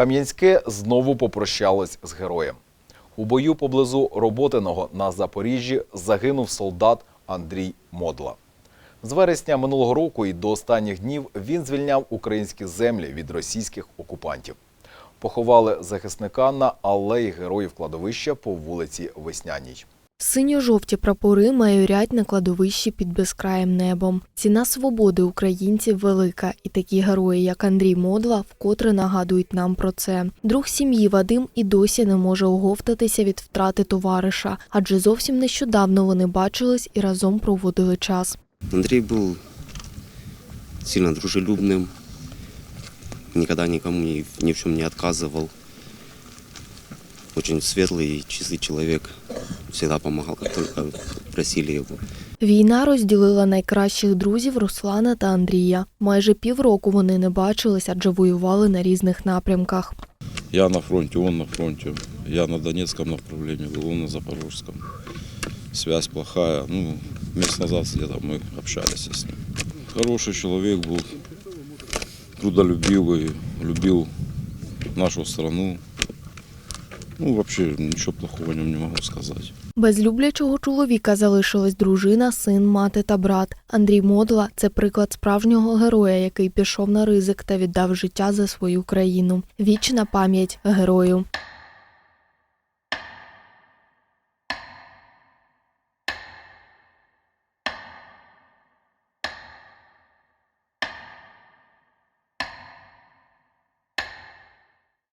Кам'янське знову попрощалось з героєм. У бою поблизу Роботиного на Запоріжжі загинув солдат Андрій Модла. З вересня минулого року і до останніх днів він звільняв українські землі від російських окупантів. Поховали захисника на алеї героїв кладовища по вулиці Весняній. Синьо-жовті прапори майорять на кладовищі під безкраєм небом. Ціна свободи українців велика, і такі герої, як Андрій Модла, вкотре нагадують нам про це. Друг сім'ї Вадим і досі не може оговтатися від втрати товариша, адже зовсім нещодавно вони бачились і разом проводили час. Андрей был сильно дружелюбным, никогда никому ни, ни в чем не отказывал. Очень светлый и чистый человек. Всегда помогал, как только просили его. Війна розділила найкращих друзів Руслана та Андрія. Майже півроку вони не бачились, адже воювали на різних напрямках. Я на фронте, он на фронте. Я на Донецком направлении был, он на Запорожском. Связь плохая. Ну, месяц назад где-то мы общались с ним. Хороший человек был, трудолюбивый, любил нашу страну. Ну, вообще, нічого плохого не можу сказати. Без люблячого чоловіка залишилась дружина, син, мати та брат. Андрій Модла це приклад справжнього героя, який пішов на ризик та віддав життя за свою країну. Вічна пам'ять герою.